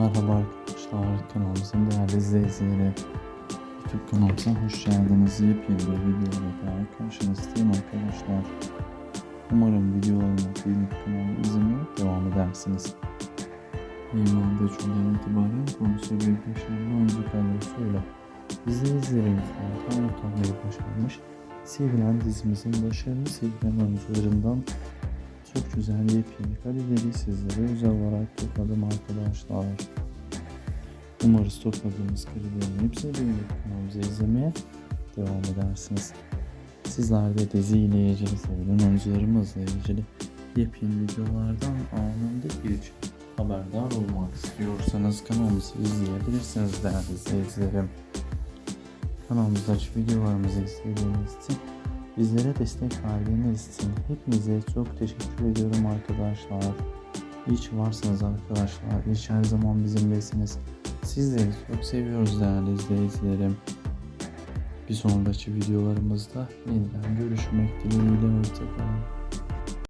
Merhaba arkadaşlar kanalımızın değerli izleyicileri YouTube kanalımıza hoş geldiniz. Yepyeni bir videoyla daha karşınızdayım arkadaşlar. Umarım videolarımı beğenip kanalımı izlemeye devam edersiniz. İmanda cümleden itibaren konusu bir başarılı oyuncu kadrosuyla izleyicilerimizden tam utanmayı başarmış. Sevilen dizimizin başarılı sevilen oyuncularından çok güzel yepyeni kareleri sizlere özel olarak topladım arkadaşlar. Umarız topladığımız karelerin hepsini beğenip kanalımızı izlemeye devam edersiniz. Sizler de diziyle ilgili sevilen oyuncularımızla ilgili yepyeni videolardan anında ilk haberdar olmak istiyorsanız kanalımızı izleyebilirsiniz değerli izleyicilerim. Kanalımızdaki videolarımızı izlediğiniz için Bizlere destek verdiğiniz için hepinize çok teşekkür ediyorum arkadaşlar. Ki varsınız arkadaşlar. Ki her zaman bizimlesiniz. Sizleri çok seviyoruz değerli izleyicilerim. Bir sonraki videolarımızda yeniden görüşmek dileğiyle. Hoşçakalın.